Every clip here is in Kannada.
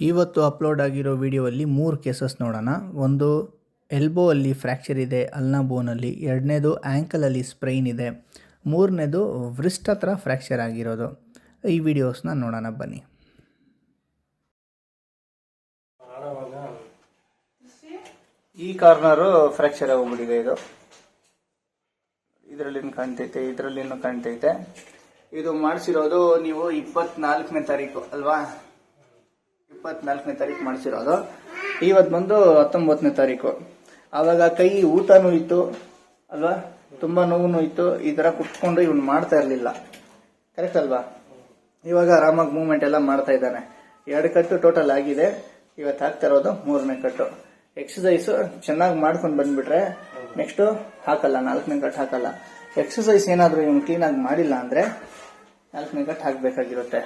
ಇವತ್ತು ಅಪ್ಲೋಡ್ ಆಗಿರೋ ವಿಡಿಯೋಲ್ಲಿ ಮೂರು ಕೇಸಸ್ ನೋಡೋಣ. ಒಂದು ಎಲ್ಬೋ ಅಲ್ಲಿ ಫ್ರ್ಯಾಕ್ಚರ್ ಇದೆ ಅಲ್ನ ಬೋನಲ್ಲಿ ಎರಡನೇದು ಆ್ಯಂಕಲಲ್ಲಿ ಸ್ಪ್ರೈನ್ ಇದೆ. ಮೂರನೇದು ವ್ರಿಸ್ಟ್ ಹತ್ರ ಫ್ರ್ಯಾಕ್ಚರ್ ಆಗಿರೋದು. ಈ ವಿಡಿಯೋಸ್ನ ನೋಡೋಣ ಬನ್ನಿ. ಈ ಕಾರ್ನರು ಫ್ರ್ಯಾಕ್ಚರ್ ಆಗೋಗ್ಬಿಟ್ಟಿದೆ ಇದು. ಇದರಲ್ಲಿ ಕಾಣ್ತೈತೆ ಇದರಲ್ಲಿ ಕಾಣ್ತೈತೆ. ಇದು ಮಾಡಿಸಿರೋದು ನೀವು ಇಪ್ಪತ್ನಾಲ್ಕನೇ ತಾರೀಕು, ಅಲ್ವಾ? ಇಪ್ಪತ್ನಾಲ್ಕನೇ ತಾರೀಕು ಮಾಡಿಸಿರೋದು. ಇವತ್ತು ಬಂದು ಹತ್ತೊಂಬತ್ತನೇ ತಾರೀಕು. ಆವಾಗ ಕೈ ಊತನೂ ಇತ್ತು, ಅಲ್ವಾ? ತುಂಬಾ ನೋವು ಇತ್ತು. ಈ ತರ ಕುಟ್ಕೊಂಡು ಇವನು ಮಾಡ್ತಾ ಇರಲಿಲ್ಲ. ಕರೆಕ್ಟ್ ಅಲ್ವಾ? ಇವಾಗ ಆರಾಮಾಗಿ ಮೂವ್ಮೆಂಟ್ ಎಲ್ಲ ಮಾಡ್ತಾ ಇದ್ದಾನೆ. ಎರಡು ಕಟ್ಟು ಟೋಟಲ್ ಆಗಿದೆ. ಇವತ್ತು ಹಾಕ್ತಾ ಇರೋದು ಮೂರನೇ ಕಟ್ಟು. ಎಕ್ಸಸೈಸ್ ಚೆನ್ನಾಗಿ ಮಾಡ್ಕೊಂಡು ಬಂದ್ಬಿಟ್ರೆ ನೆಕ್ಸ್ಟ್ ಹಾಕಲ್ಲ, ನಾಲ್ಕನೇ ಕಟ್ ಹಾಕಲ್ಲ. ಎಕ್ಸಸೈಸ್ ಏನಾದರೂ ಇವನು ಕ್ಲೀನಾಗಿ ಮಾಡಿಲ್ಲ ಅಂದ್ರೆ ನಾಲ್ಕನೇ ಕಟ್ ಹಾಕಬೇಕಾಗಿರುತ್ತೆ.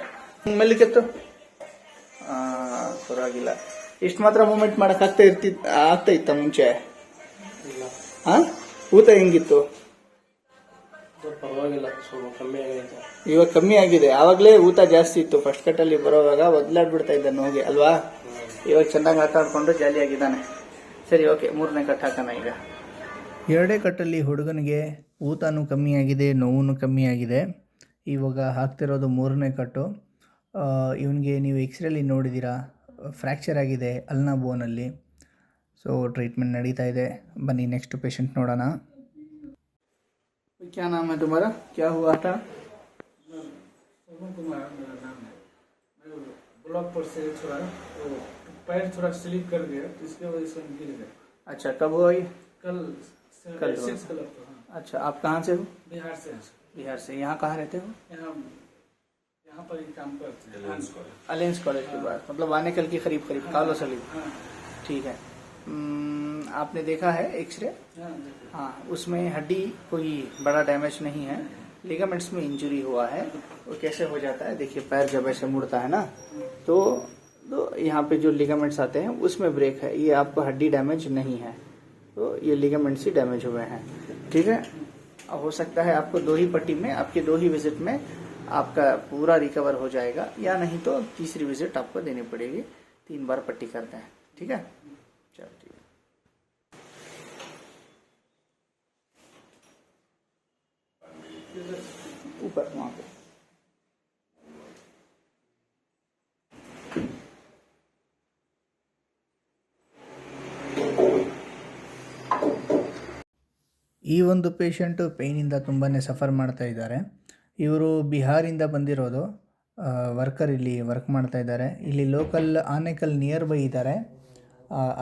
ಮೆಲ್ಲಿಕೆತ್ತು ಪರವಾಗಿಲ್ಲ. ಇಷ್ಟು ಮಾತ್ರ ಮೂಮೆಂಟ್ ಮಾಡಕ್ ಆಗ್ತಾ ಇರ್ತಿದ್ ಆಗ್ತಾ ಇತ್ತ ಮುಂಚೆ? ಹಾ? ಊತ ಹೆಂಗಿತ್ತು? ಪರವಾಗಿಲ್ಲ. ಸ್ವಲ್ಪ ಕಮ್ಮಿ ಆಗೈತೆ ಇವಾಗ ಕಮ್ಮಿ ಆಗಿದೆ. ಆವಾಗಲೇ ಊತ ಜಾಸ್ತಿ ಇತ್ತು. ಫಸ್ಟ್ ಕಟ್ಟಲ್ಲಿ ಬರೋವಾಗ ಒದ್ಲಾಡ್ಬಿಡ್ತಾ ಇದ್ದ ನೋಗೆ ಅಲ್ವಾ? ಇವಾಗ ಚೆನ್ನಾಗಿ ಆಟ ಆಡ್ಕೊಂಡು ಜಾಲಿಯಾಗಿದ್ದಾನೆ ಸರಿ ಓಕೆ ಮೂರನೇ ಕಟ್ ಹಾಕೋಣ ಈಗ. ಎರಡೇ ಕಟ್ಟಲ್ಲಿ ಹುಡುಗನಿಗೆ ಊತನೂ ಕಮ್ಮಿ ಆಗಿದೆ ನೋವು ಕಮ್ಮಿ ಆಗಿದೆ. ಇವಾಗ ಹಾಕ್ತಿರೋದು ಮೂರನೇ ಕಟ್ಟು ಇವನಿಗೆ ನೀವು ಎಕ್ಸ್ರೇಲಿ ನೋಡಿದ್ದೀರಾ ಫ್ರ್ಯಾಕ್ಚರ್ ಆಗಿದೆ ಅಲ್ನಾ ಬೋನಲ್ಲಿ ಸೊ ಟ್ರೀಟ್ಮೆಂಟ್ ನಡೀತಾ ಇದೆ ಬನ್ನಿ ನೆಕ್ಸ್ಟ್ ಪೇಷಂಟ್ ನೋಡೋಣ क्या नाम है तुम्हारा क्या हुआ था पवन कुमार मेरा नाम है मैं ब्लॉक पर से थोड़ा वो पैर थोड़ा स्लिप कर गया तो इसके वजह से हम गिर गए अच्छा कब हुआ ये कल कल हुआ। सिक्स कलर को हाँ अच्छा आप कहाँ से हो बिहार से हैं। बिहार से यहाँ कहाँ रहते हो यहाँ यहाँ पर काम करते कॉलेज अलेंस कॉलेज के पास मतलब आने कल के करीब करीब कालो सलीब। हाँ। ठीक है। हम्म, आपने देखा है एक्सरे हाँ हाँ उसमें हड्डी कोई बड़ा डैमेज नहीं है। लिगामेंट्स में इंजरी हुआ है। वो कैसे हो जाता है? देखिए पैर जब ऐसे मुड़ता है ना तो तो यहाँ पे जो लिगामेंट्स आते हैं उसमें ब्रेक है। ये आपको हड्डी डैमेज नहीं है। तो ये लिगामेंट्स ही डैमेज हुए हैं। ठीक है? हो सकता है आपको दो ही पट्टी में आपके दो ही विज़िट में आपका पूरा रिकवर हो जाएगा या नहीं तो तीसरी विजिट आपको देनी पड़ेगी तीन बार पट्टी करते हैं ठीक है चलो ठीक है ऊपर वहाँ पे ಈ ಒಂದು ಪೇಷಂಟು ಪೇಯ್ನಿಂದ ತುಂಬಾ ಸಫರ್ ಮಾಡ್ತಾ ಇದ್ದಾರೆ ಇವರು ಬಿಹಾರಿಂದ ಬಂದಿರೋದು. ವರ್ಕರ್ ಇಲ್ಲಿ ವರ್ಕ್ ಮಾಡ್ತಾ ಇದ್ದಾರೆ. ಇಲ್ಲಿ ಲೋಕಲ್ ಆನೇಕಲ್ ನಿಯರ್ ಬೈ ಇದ್ದಾರೆ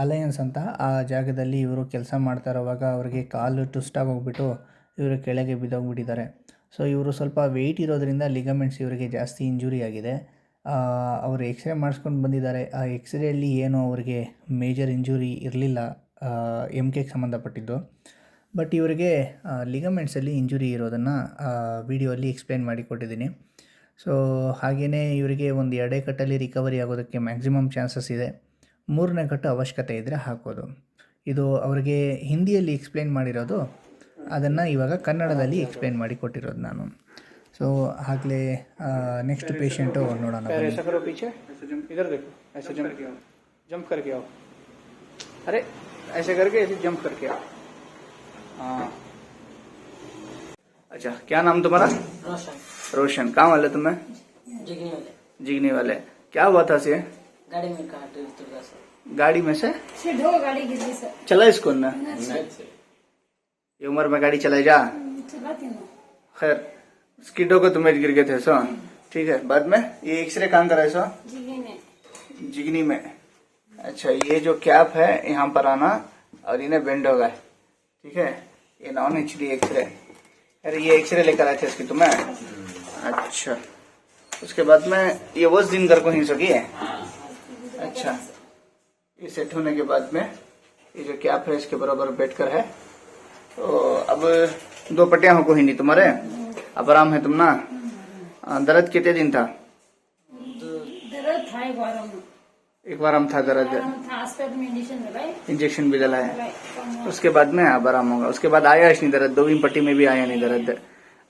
ಅಲಯನ್ಸ್ ಅಂತ. ಆ ಜಾಗದಲ್ಲಿ ಇವರು ಕೆಲಸ ಮಾಡ್ತಾ ಇರೋವಾಗ ಅವರಿಗೆ ಕಾಲು ಟ್ವಿಸ್ಟ್ ಆಗೋಗ್ಬಿಟ್ಟು ಇವರು ಕೆಳಗೆ ಬಿದ್ದೋಗ್ಬಿಟ್ಟಿದ್ದಾರೆ. ಸೊ ಇವರು ಸ್ವಲ್ಪ ವೆಯ್ಟ್ ಇರೋದರಿಂದ ಲಿಗಮೆಂಟ್ಸ್ ಇವರಿಗೆ ಜಾಸ್ತಿ ಇಂಜುರಿ ಆಗಿದೆ. ಅವರು ಎಕ್ಸ್ರೇ ಮಾಡಿಸ್ಕೊಂಡು ಬಂದಿದ್ದಾರೆ. ಆ ಎಕ್ಸ್ರೇಯಲ್ಲಿ ಏನು ಅವರಿಗೆ ಮೇಜರ್ ಇಂಜುರಿ ಇರಲಿಲ್ಲ. ಎಂ ಕೆಗೆ ಸಂಬಂಧಪಟ್ಟಿದ್ದು. ಬಟ್ ಇವರಿಗೆ ಲಿಗಮೆಂಟ್ಸಲ್ಲಿ ಇಂಜುರಿ ಇರೋದನ್ನು ವಿಡಿಯೋಲ್ಲಿ ಎಕ್ಸ್ಪ್ಲೇನ್ ಮಾಡಿ ಕೊಟ್ಟಿದ್ದೀನಿ ಸೊ ಹಾಗೆಯೇ ಇವರಿಗೆ ಒಂದು ಎರಡೇ ಕಟ್ಟಲ್ಲಿ ರಿಕವರಿ ಆಗೋದಕ್ಕೆ ಮ್ಯಾಕ್ಸಿಮಮ್ ಚಾನ್ಸಸ್ ಇದೆ ಮೂರನೇ ಕಟ್ಟು ಅವಶ್ಯಕತೆ ಇದ್ದರೆ ಹಾಕೋದು ಇದು ಅವರಿಗೆ ಹಿಂದಿಯಲ್ಲಿ ಎಕ್ಸ್ಪ್ಲೇನ್ ಮಾಡಿರೋದು ಅದನ್ನು ಇವಾಗ ಕನ್ನಡದಲ್ಲಿ ಎಕ್ಸ್ಪ್ಲೇನ್ ಮಾಡಿ ಕೊಟ್ಟಿರೋದು ನಾನು ಸೊ ಆಗಲೇ ನೆಕ್ಸ್ಟ್ ಪೇಷಂಟು ನೋಡೋಣ ऐसा करो पीछे इधर देखो ऐसे जंप जंप करके आओ अरे ऐसे करके ऐसे जंप करके आओ हाँ। अच्छा क्या नाम तुम्हारा? रोशन। रोशन। कहाँ वाले तुम्हें? जिगनी वाले। जिगनी वाले। क्या हुआ था से? गाड़ी में कहा गाड़ी में से? गाड़ी गिर गई सर। चला इसको ना? ये उम्र में गाड़ी चलाई जा। खैर स्कीडो को तुम्हें गिर गए थे सो। ठीक है बाद में? ये एक्सरे कहाँ कराए सो? जी जिगनी में। अच्छा ये जो कैप है यहाँ पर आना और इन्हें बेंड होगा ठीक है? ये नॉन एच डी एक्सरे अरे ये एक्सरे लेकर आए थे इसकी तुम्हें अच्छा। उसके बाद में ये उस दिन घर को ही सकी है। अच्छा। ये सेट होने के बाद में ये जो कैप है इसके बराबर बैठ कर है। तो अब दो पटिया हो कोई नहीं तुम्हारे। अब आराम है तुम ना। दर्द कितने दिन था? दर्द था एक बार हम एक बार हम था दर्द आराम था हॉस्पिटल में इंजेक्शन लगाए इंजेक्शन भी डला है लगाए कम हुआ। उसके बाद में अब आराम होगा उसके बाद आया ही नहीं दर्द दोवीं पट्टी में भी आया नहीं दर्द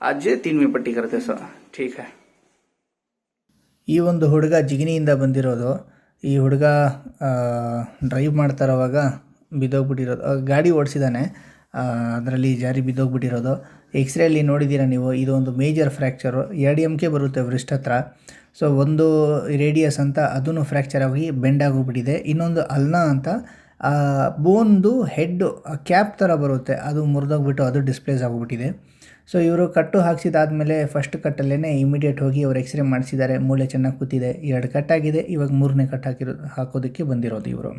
आज तीनवीं पट्टी करते सो ठीक है ಈ ಒಂದು ಹುಡುಗ ಜಿಗಿನಿಯಿಂದ ಬಂದಿರೋದು ಈ ಹುಡುಗ ಡ್ರೈವ್ ಮಾಡ್ತಾರವಾಗ ಬಿದ್ದೋಗ್ಬಿಟ್ಟಿರೋದು ಆ, ಗಾಡಿ ಓಡಿಸಿದ್ದಾನೆ ಅದರಲ್ಲಿ ಜಾರಿ ಬಿದ್ದೋಗ್ಬಿಟ್ಟಿರೋದು ಎಕ್ಸ್ರೇಲಿ ನೋಡಿದ್ದೀರಾ ನೀವು ಇದು ಒಂದು ಮೇಜರ್ ಫ್ರ್ಯಾಕ್ಚರು ಎರಡು ಎಮ್ ಕೆ ಬರುತ್ತೆ ವ್ರಿಸ್ಟ್ ಹತ್ರ ಸೊ ಒಂದು ರೇಡಿಯಸ್ ಅಂತ ಅದೂ ಫ್ರ್ಯಾಕ್ಚರ್ ಆಗಿ ಬೆಂಡ್ ಆಗೋಗ್ಬಿಟ್ಟಿದೆ. ಇನ್ನೊಂದು ಅಲ್ನ ಅಂತ ಬೋನ್ದು ಹೆಡ್ಡು ಕ್ಯಾಪ್ ಥರ ಬರುತ್ತೆ. ಅದು ಮುರಿದೋಗ್ಬಿಟ್ಟು ಅದು ಡಿಸ್ಪ್ಲೇಸ್ ಆಗೋಗ್ಬಿಟ್ಟಿದೆ. ಸೊ ಇವರು ಕಟ್ಟು ಹಾಕ್ಸಿದಾದಮೇಲೆ ಫಸ್ಟ್ ಕಟ್ಟಲ್ಲೇ ಇಮಿಡಿಯೇಟ್ ಹೋಗಿ ಅವ್ರು ಎಕ್ಸ್ರೇ ಮಾಡಿಸಿದ್ದಾರೆ. ಮೂಳೆ ಚೆನ್ನಾಗಿ ಕೂತಿದೆ. ಎರಡು ಕಟ್ಟಾಗಿದೆ ಇವಾಗ ಮೂರನೇ ಕಟ್ ಹಾಕೋದಕ್ಕೆ ಬಂದಿರೋದು ಇವರು.